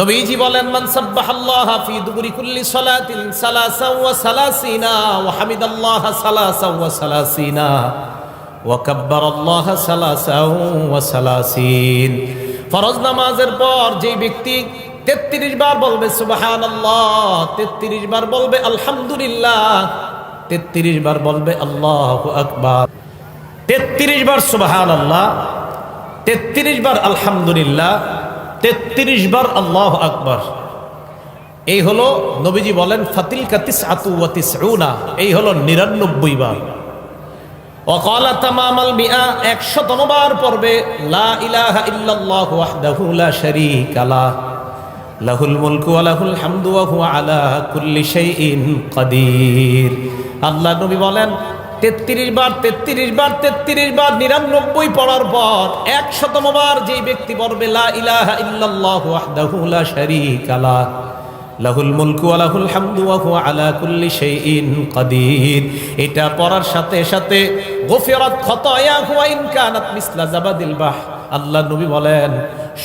নবীজি বলেন, মান সাব্বাহাল্লাহ ফি দুবুরি কুল্লি সালাতিন সালাসা ওয়া সালাসিনা ওয়া হামিদাল্লাহ সালাসা ওয়া সালাসিনা ওয়া কাব্বারাল্লাহ সালাসা ওয়া সালাসিন। ফরজ নামাজের পর যে ব্যক্তি 33 বার বলবে, সুবহানাল্লাহ। 33 বার বলবে, আলহামদুলিল্লাহ। 33 বার বলবে, আল্লাহু আকবার। 33 বার, সুবহানাল্লাহ। 33 বার, আলহামদুলিল্লাহ। তেত্রিশ বার আল্লাহ আকবর। এই হলো নবীজি বলেন ফাতিল কাতিস আতু ওয়াতিস রুনা এই হলো নিরানব্বই বার। অকলা তামামাল মিয়া একশো বার পর্বে, লা ইলাহা ইল্লাল্লাহ ওয়াহদাহু লা শারীকা লা। লাহুল মুলকু ওয়া লাহুল হামদু ওয়া হুয়া আলা কুল্লি শাইইন কাদির। আল্লাহ নবী বলেন তেত্রিশ বার তেত্রিশ বার তেত্রিশ বার, নিরানব্বই পড়ার পর একশতম বার যেই ব্যক্তি পড়বে লা লা লাহুল কুল্লি এটা পড়ার সাথে সাথে বাহ আল্লাহ নবী বলেন,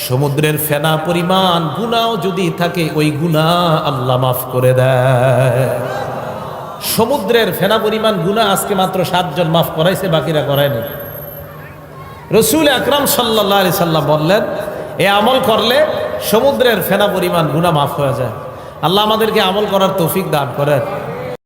সমুদ্রের ফেনা পরিমাণ গুনাও যদি থাকে, ওই গুনাহ আল্লাহ মাফ করে দেয়। সমুদ্রের ফেনা পরিমাণ গুণা আজকে মাত্র সাতজন মাফ করাইছে, বাকিরা করায়নি। রসুল আকরাম সাল্লাহ আলি সাল্লাম বললেন, এ আমল করলে সমুদ্রের ফেনা পরিমাণ গুণা মাফ হয়ে যায়। আল্লাহ আমাদেরকে আমল করার তৌফিক দান করেন।